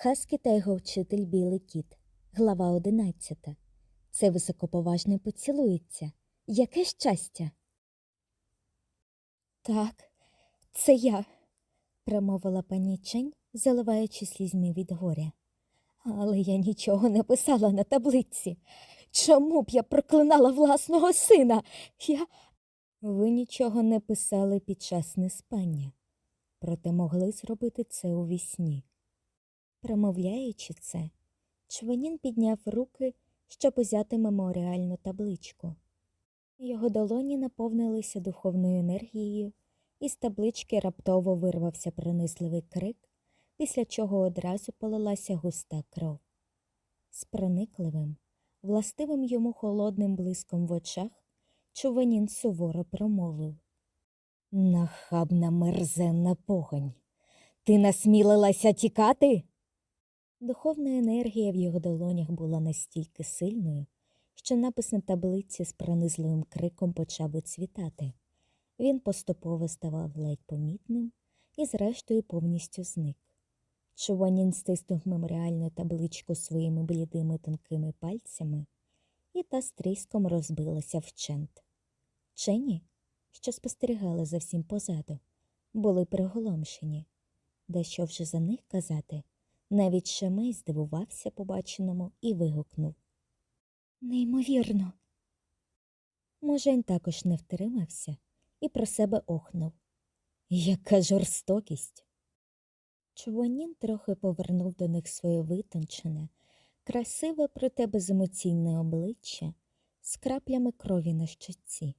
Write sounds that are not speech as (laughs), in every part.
Хаскі та його вчитель Білий кіт. Глава одинадцята. Це високоповажний поцілується. Яке щастя. Так, це я, промовила пані Чень, заливаючи слізьми від горя. Але я нічого не писала на таблиці. Чому б я проклинала власного сина? Я. Ви нічого не писали під час неспання, проте могли зробити це у вісні. Промовляючи це, Чванін підняв руки, щоб узяти меморіальну табличку. Його долоні наповнилися духовною енергією, і з таблички раптово вирвався пронизливий крик, після чого одразу полилася густа кров. З проникливим, властивим йому холодним блиском в очах, Чуванін суворо промовив. Нахабна мерзенна погань. Ти насмілилася тікати? Духовна енергія в його долонях була настільки сильною, що напис на таблиці з пронизливим криком почав вицвітати. Він поступово ставав ледь помітним і, зрештою, повністю зник. Чуванін стиснув меморіальну табличку своїми блідими тонкими пальцями, і та з тріском розбилася вчент. Чені, що спостерігали за всім позаду, були приголомшені. Дещо вже за них казати, навіть Шемей здивувався побаченому і вигукнув. Неймовірно. Мужень також не втримався і про себе охнув. Яка жорстокість. Чуванін трохи повернув до них своє витончене, красиве, проте беземоційне обличчя з краплями крові на щоці.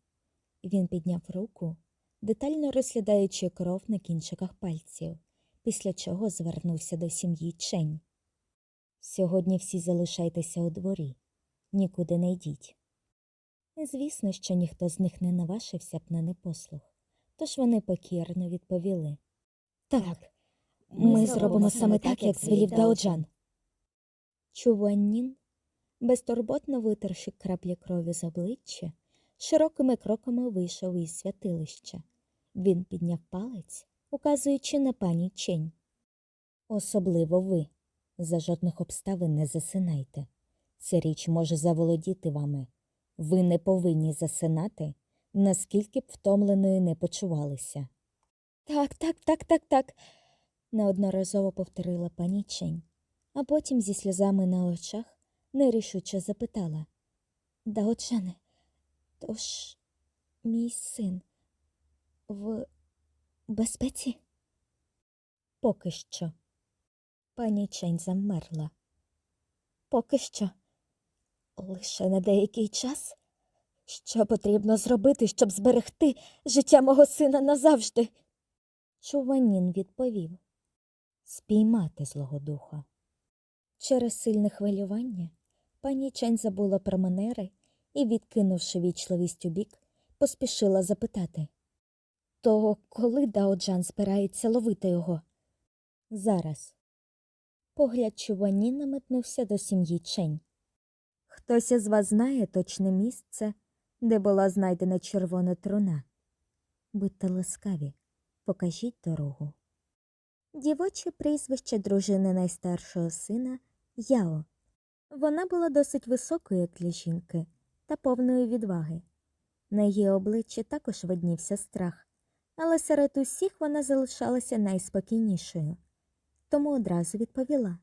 Він підняв руку, детально розглядаючи кров на кінчиках пальців, після чого звернувся до сім'ї Чень. Сьогодні всі залишайтеся у дворі, нікуди не йдіть. Звісно, що ніхто з них не наважився б на непослух, тож вони покірно відповіли. Так, ми, зробимо саме так, як звелів Даоджан. Чуваннін, безтурботно витерши краплі крові з обличчя, широкими кроками вийшов із святилища. Він підняв палець, указуючи на пані Чень. Особливо ви. За жодних обставин не засинайте. Ця річ може заволодіти вами. Ви не повинні засинати, наскільки б втомленою не почувалися. Так, так, так, так, так, неодноразово повторила пані Чень, а потім зі сльозами на очах нерішуче запитала Даочане, тож мій син в безпеці? Поки що. Пані Чень замерла. Поки що. Лише на деякий час. Що потрібно зробити, щоб зберегти життя мого сина назавжди? Чуванін відповів спіймати злого духа. Через сильне хвилювання пані Чень забула про манери і, відкинувши вічливість у бік, поспішила запитати То коли Даоджан збирається ловити його? Зараз. Погляд Чуваніна метнувся до сім'ї Чень. Хтось із вас знає точне місце, де була знайдена червона труна. Будьте ласкаві, покажіть дорогу. Дівоче прізвище дружини найстаршого сина Яо. Вона була досить високою для жінки та повною відваги. На її обличчі також виднівся страх, але серед усіх вона залишалася найспокійнішою, тому одразу відповіла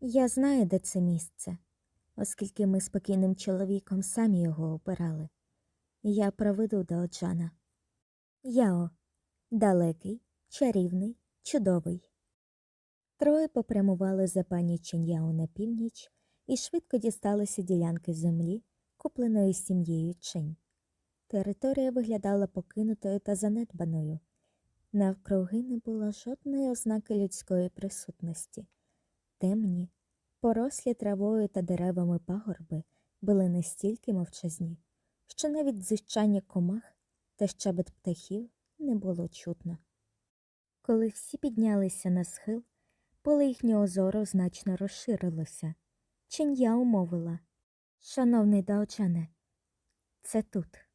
Я знаю, де це місце, оскільки ми спокійним чоловіком самі його обирали. Я проведу до Оджана. Яо далекий, чарівний, чудовий. Троє попрямували за пані Ченьяо на північ і швидко дісталися ділянки землі, купленої сім'єю Чень. Територія виглядала покинутою та занедбаною. Навкруги не було жодної ознаки людської присутності. Темні, порослі травою та деревами пагорби були настільки мовчазні, що навіть зищання комах та щебет птахів не було чутно. Коли всі піднялися на схил, поле їхнього зору значно розширилося. Чин'я умовила Шановний Даочане, це тут.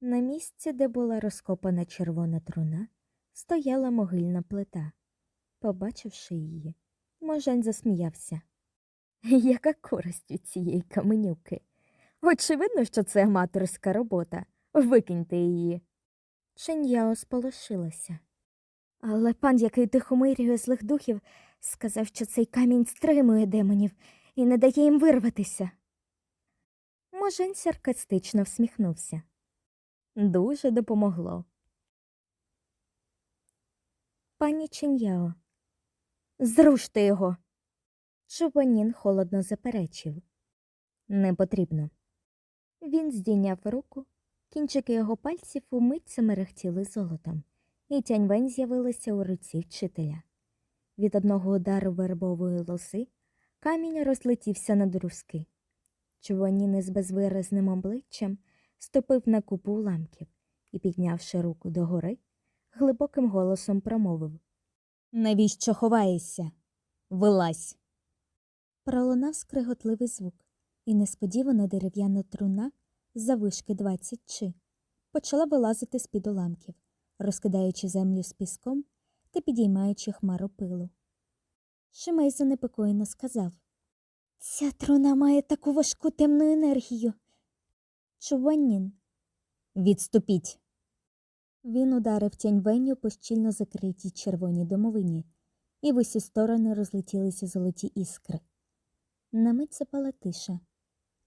На місці, де була розкопана червона труна, стояла могильна плита. Побачивши її, Можань засміявся. (laughs) Яка користь від цієї каменюки? Очевидно, що це аматорська робота. Викиньте її. Чин'яо сполошилася. Але пан, який тихомирює злих духів, сказав, що цей камінь стримує демонів і не дає їм вирватися. Можень саркастично всміхнувся. Дуже допомогло. Пані Чин'яо, зруште його. Чубанін холодно заперечив. Не потрібно. Він здійняв руку, кінчики його пальців умить замерехтіли золотом, і тяньвень з'явилася у руці вчителя. Від одного удару вербової лоси камінь розлетівся на друзки. Чубанін із безвиразним обличчям ступив на купу уламків і, піднявши руку догори, глибоким голосом промовив Навіщо ховаєшся? Вилазь. Пролунав скриготливий звук, і несподівано дерев'яна труна завишки двадцять чи почала вилазити з-під уламків, розкидаючи землю з піском та підіймаючи хмару пилу. Шимей занепокоєно сказав Ця труна має таку важку темну енергію. Чуванін. Відступіть. Він ударив тяньвенню по щільно закритій червоній домовині, і в усі сторони розлетілися золоті іскри. На мить запала тиша,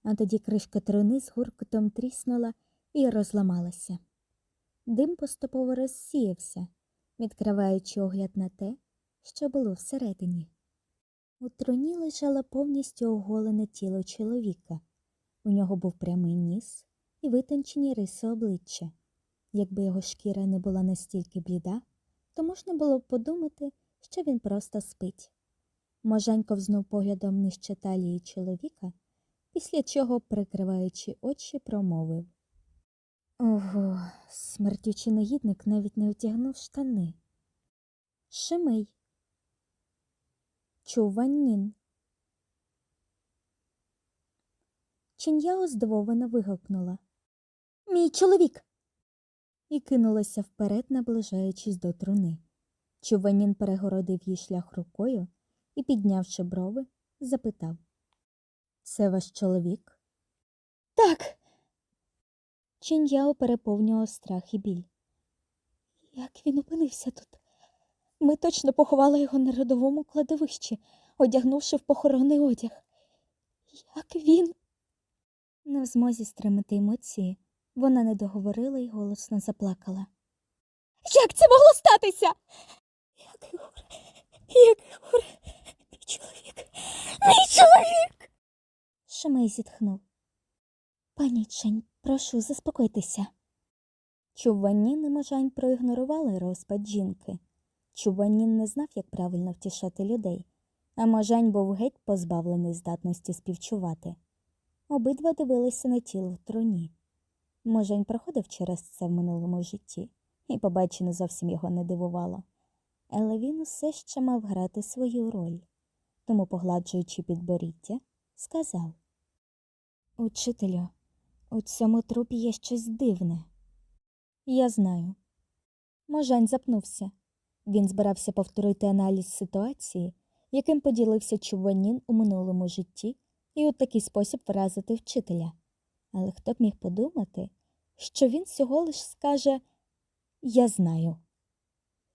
а тоді кришка труни з гуркотом тріснула і розламалася. Дим поступово розсіявся, відкриваючи огляд на те, що було всередині. У труні лежало повністю оголене тіло чоловіка. У нього був прямий ніс і витончені риси обличчя. Якби його шкіра не була настільки бліда, то можна було б подумати, що він просто спить. Можань ковзнув поглядом нижче талії чоловіка, після чого, прикриваючи очі, промовив Ого, смертючий негідник навіть не одягнув штани. Шимей. Чуваннін. Чин'яо здивовано вигукнула. Мій чоловік. І кинулася вперед, наближаючись до труни. Чуванін перегородив їй шлях рукою і, піднявши брови, запитав Це ваш чоловік? Так. Чин'яо переповнював страх і біль. Як він опинився тут? Ми точно поховали його на родовому кладовищі, одягнувши в похоронний одяг. Як він? Не в змозі стримати емоції, вона не договорила і голосно заплакала. Як це могло статися? Як горе, як горе, мій чоловік, мій чоловік. Шамей зітхнув. Пані Чень, прошу, заспокойтеся. Чуванін і Можань проігнорували розпад жінки. Чуванін не знав, як правильно втішати людей, а Можань був геть позбавлений здатності співчувати. Обидва дивилися на тіло в труні. Можень проходив через це в минулому житті, і побачене зовсім його не дивувало. Але він усе ще мав грати свою роль, тому, погладжуючи підборіддя, сказав Учителю, у цьому трупі є щось дивне. Я знаю. Можань запнувся. Він збирався повторити аналіз ситуації, яким поділився Чуванін у минулому житті, і у такий спосіб вразити вчителя. Але хто б міг подумати, що він всього лиш скаже Я знаю.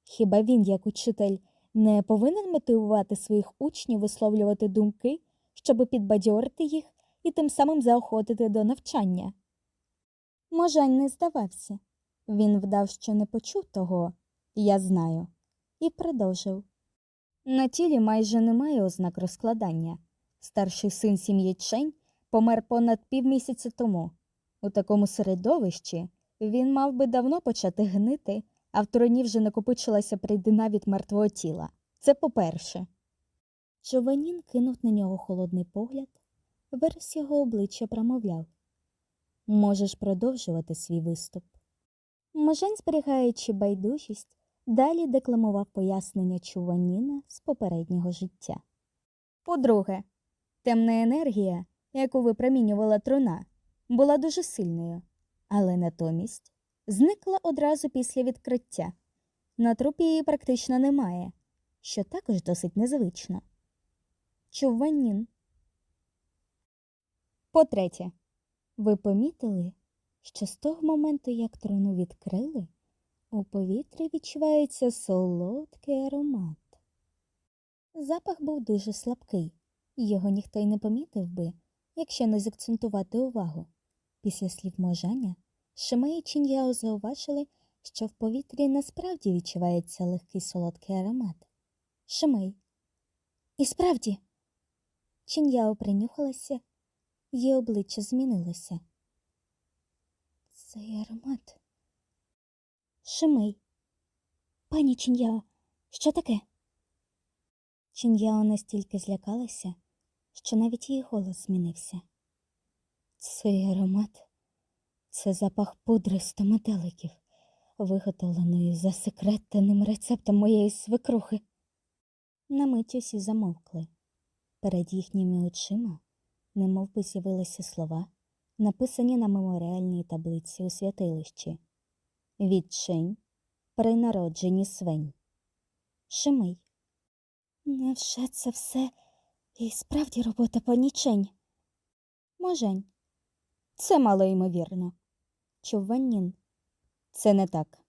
Хіба він, як учитель, не повинен мотивувати своїх учнів висловлювати думки, щоби підбадьорити їх і тим самим заохотити до навчання? Можань не здавався. Він вдав, що не почув того Я знаю, і продовжив. На тілі майже немає ознак розкладання. Старший син сім'ї Чень помер понад півмісяця тому. У такому середовищі він мав би давно почати гнити, а в троні вже накопичилася прийдина від мертвого тіла. Це по-перше. Чованін кинув на нього холодний погляд, вираз його обличчя промовляв Можеш продовжувати свій виступ. Можень, зберігаючи байдужість, далі декламував пояснення Чуваніна з попереднього життя. По-друге, темна енергія, яку випромінювала труна, була дуже сильною, але натомість зникла одразу після відкриття. На трупі її практично немає, що також досить незвично. Чуванін. По-третє, ви помітили, що з того моменту, як трону відкрили, у повітрі відчувається солодкий аромат. Запах був дуже слабкий, його ніхто й не помітив би, якщо не закцентувати увагу. Після слів можання Шимей і Чіньяо зауважили, що в повітрі насправді відчувається легкий солодкий аромат. Шимей. І справді. Чіньяо принюхалася, її обличчя змінилося. Цей аромат. Шимей. Пані Чіньяо, що таке? Чіньяо настільки злякалася, що навіть її голос змінився. Цей аромат це запах пудри з метеликів, виготовленої за секретним рецептом моєї свекрухи. На мить усі замовкли. Перед їхніми очима немов би з'явилися слова, написані на меморіальній таблиці у святилищі. Відчинь при народженні свинь. Шимий. Невже це все і справді робота панічень? Можень. Це мало ймовірно. Чуванін. Це не так.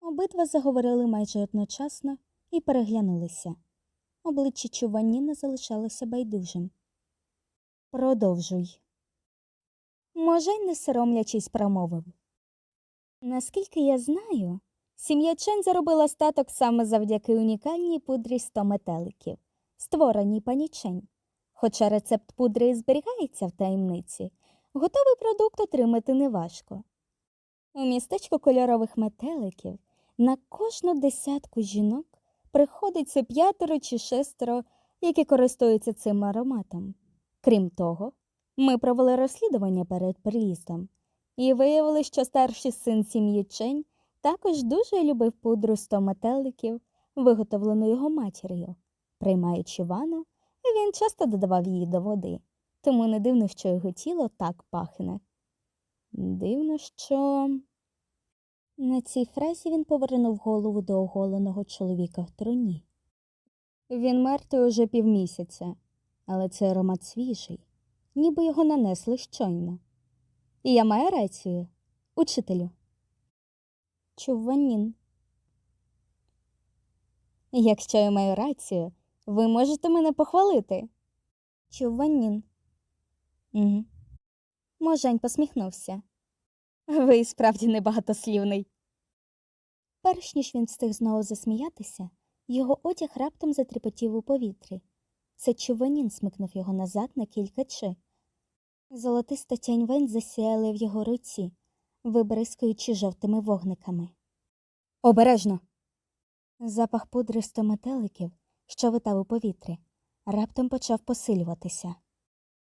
Обидва заговорили майже одночасно і переглянулися. Обличчя Чуваніна залишалося байдужим. Продовжуй. Можень, не соромлячись, промовив. Наскільки я знаю, сім'я Чен заробила статок саме завдяки унікальній пудрі 100 метеликів, створеній пані Чень. Хоча рецепт пудри і зберігається в таємниці, готовий продукт отримати неважко. У містечку кольорових метеликів на кожну десятку жінок приходиться п'ятеро чи шестеро, які користуються цим ароматом. Крім того, ми провели розслідування перед приїздом і виявили, що старший син сім'ї Чень також дуже любив пудру 100 метеликів, виготовлену його матір'ю. Приймаючи ванну, він часто додавав її до води, тому не дивно, що його тіло так пахне. Дивно, що. На цій фразі він повернув голову до оголеного чоловіка в труні. Він мертвий уже півмісяця, але цей аромат свіжий, ніби його нанесли щойно. І я маю рацію, учителю. Чуванін. Якщо я маю рацію, ви можете мене похвалити. Чуванін. Угу. Можень посміхнувся. Ви і справді небагатослівний. Перш ніж він встиг знову засміятися, його одяг раптом затріпотів у повітрі. Це чуванін смикнув його назад на кілька чи. Золотиста тянь вень засіяли в його руці, вибризкуючи жовтими вогниками. Обережно. Запах пудри сто метеликів, що витав у повітрі, раптом почав посилюватися.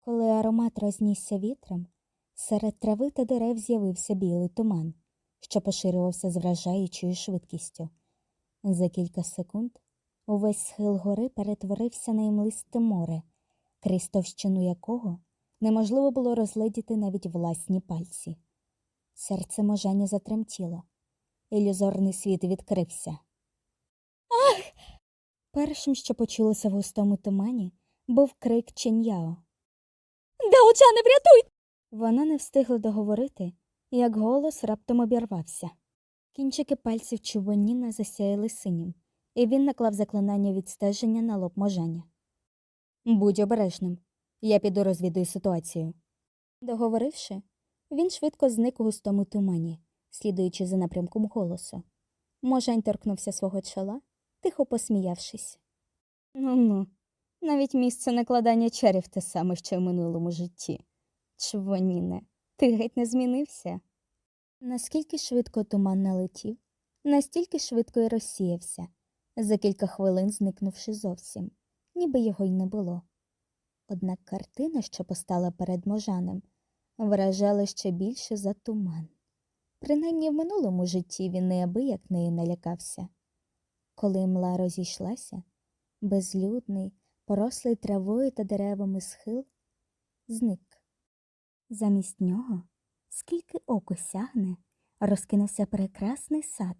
Коли аромат рознісся вітром, серед трави та дерев з'явився білий туман, що поширювався з вражаючою швидкістю. За кілька секунд увесь схил гори перетворився на імлисте море, крізь товщину якого неможливо було розгледіти навіть власні пальці. Серце можання затремтіло. Ілюзорний світ відкрився. Першим, що почулося в густому тумані, був крик Ченьяо. Даочане, врятуй! Вона не встигла договорити, як голос раптом обірвався. Кінчики пальців Чубоніна засяяли синім, і він наклав заклинання відстеження на лоб можання. Будь обережним, я піду розвідую ситуацію. Договоривши, він швидко зник у густому тумані, слідуючи за напрямком голосу. Можань торкнувся свого чола, тихо посміявшись. Ну ну, навіть місце накладання чарів те саме, що й в минулому житті. Чвоніне, ти геть не змінився. Наскільки швидко туман налетів, настільки швидко й розсіявся, за кілька хвилин зникнувши зовсім, ніби його й не було. Однак картина, що постала перед можанем, вражала ще більше за туман. Принаймні в минулому житті він неабияк нею налякався. Коли мла розійшлася, безлюдний, порослий травою та деревами схил, зник. Замість нього, скільки око сягне, розкинувся прекрасний сад,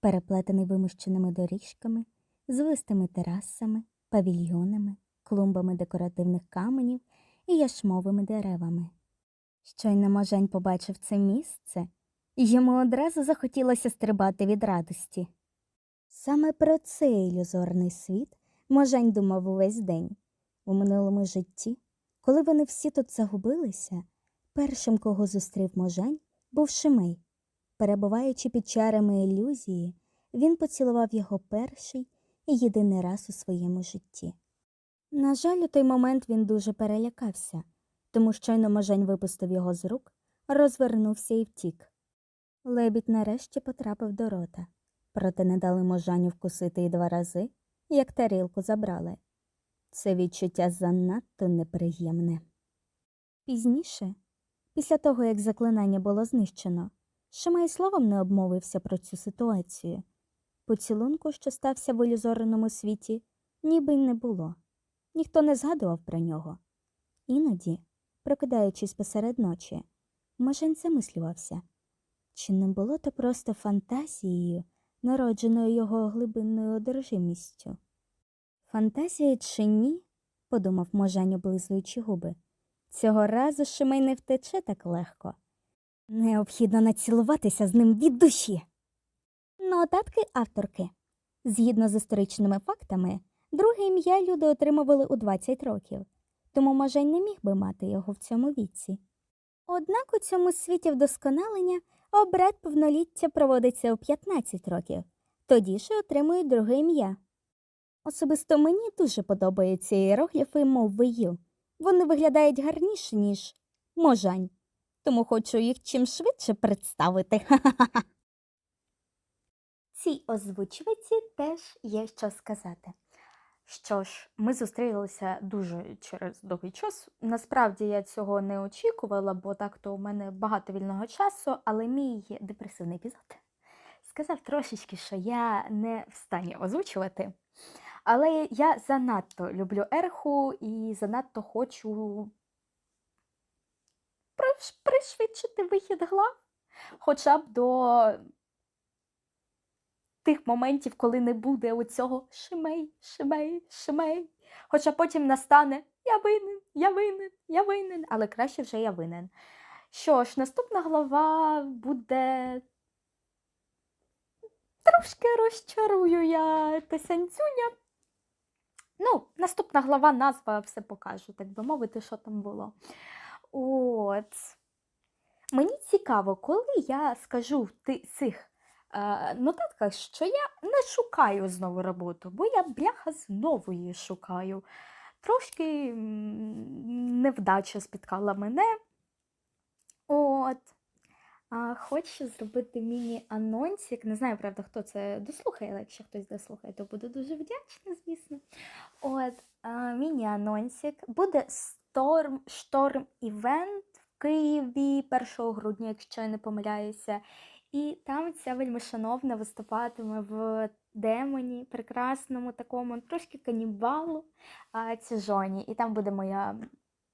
переплетений вимощеними доріжками, звистими терасами, павільйонами, клумбами декоративних каменів і яшмовими деревами. Щойно можень побачив це місце, йому одразу захотілося стрибати від радості. Саме про цей ілюзорний світ Можень думав увесь день. У минулому житті, коли вони всі тут загубилися, першим, кого зустрів Можень, був Шимей. Перебуваючи під чарами ілюзії, він поцілував його перший і єдиний раз у своєму житті. На жаль, у той момент він дуже перелякався, тому щойно Можень випустив його з рук, розвернувся і втік. Лебідь нарешті потрапив до рота, проте не дали Можаню вкусити й два рази, як тарілку забрали. Це відчуття занадто неприємне. Пізніше, після того, як заклинання було знищено, Шимай словом не обмовився про цю ситуацію. Поцілунку, що стався в ілюзорному світі, ніби й не було. Ніхто не згадував про нього. Іноді, прокидаючись посеред ночі, Можень замислювався, чи не було то просто фантазією, народженою його глибинною одержимістю. Фантазія чи ні, подумав Можань, облизуючи губи. Цього разу Шимей не втече так легко. Необхідно націлуватися з ним від душі. Нотатки авторки. Згідно з історичними фактами, друге ім'я люди отримували у 20 років, тому Можень не міг би мати його в цьому віці. Однак у цьому світі вдосконалення обряд повноліття проводиться у 15 років, тоді ж отримують друге ім'я. Особисто мені дуже подобаються іерогліфи мови Ю. Вони виглядають гарніше, ніж можань, тому хочу їх чим швидше представити. (laughs) Цій озвучувачі теж є що сказати. Що ж, ми зустрілися дуже через довгий час. Насправді я цього не очікувала, бо так-то у мене багато вільного часу, але мій депресивний епізод сказав трошечки, що я не в стані озвучувати. Але я занадто люблю ерху і занадто хочу приш- пришвидшити вихід глав, хоча б до тих моментів, коли не буде оцього шимей, шимей, шимей. Хоча потім настане я винен, я винен, я винен, але краще вже я винен. Що ж, наступна глава буде. Трошки розчарую я Тесянцюня. Ну, наступна глава, назва все покажу, так би мовити, що там було. От. Мені цікаво, коли я скажу в цих е, нотатках, що я не шукаю знову роботу, бо я бляха знову її шукаю. Трошки невдача спіткала мене. От. А, хочу зробити міні-анонсик. Не знаю, правда, хто це дослухає, але якщо хтось дослухає, то буду дуже вдячна, звісно. От, міні-анонсик. Буде Storm, Storm Event в Києві 1 грудня, якщо я не помиляюся. І там ця вельмишановна виступатиме в демоні, прекрасному такому, трошки канібалу а, Ціжоні. І там буде моя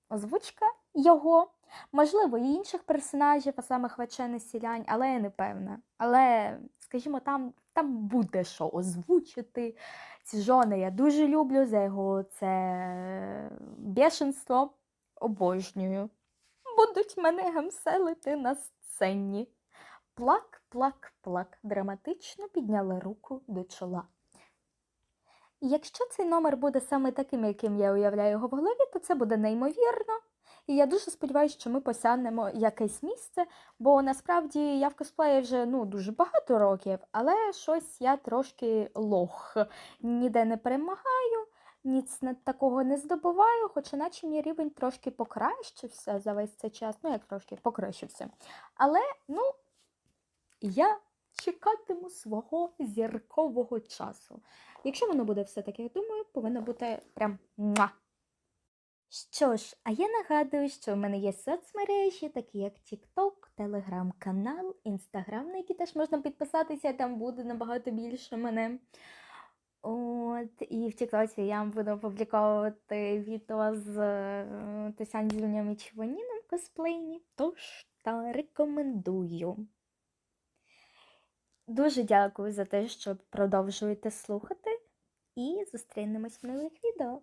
озвучка його. Можливо, і інших персонажів, а саме Хвачени Сілянь, але я не певна. Але, скажімо, там, там буде що озвучити. Ці жони я дуже люблю за його це бешенство. Обожнюю. Будуть мене гамселити на сцені. Плак, плак, плак. Драматично підняла руку до чола. Якщо цей номер буде саме таким, яким я уявляю його в голові, то це буде неймовірно. І я дуже сподіваюся, що ми посягнемо якесь місце, бо насправді я в косплеї вже ну, дуже багато років, але щось я трошки лох. Ніде не перемагаю, ніц такого не здобуваю, хоча наче мій рівень трошки покращився за весь цей час. Ну, як трошки покращився. Але, ну, я чекатиму свого зіркового часу. Якщо воно буде все таки, я думаю, повинно бути прям муа. Що ж, а я нагадую, що в мене є соцмережі, такі як TikTok, телеграм-канал, Інстаграм, на які теж можна підписатися, там буде набагато більше мене. От, і в Тіктоці я буду публіковувати відео з е, Тесянзюням і Чивоніном косплейні, тож та рекомендую. Дуже дякую за те, що продовжуєте слухати, і зустрінемось в нових відео.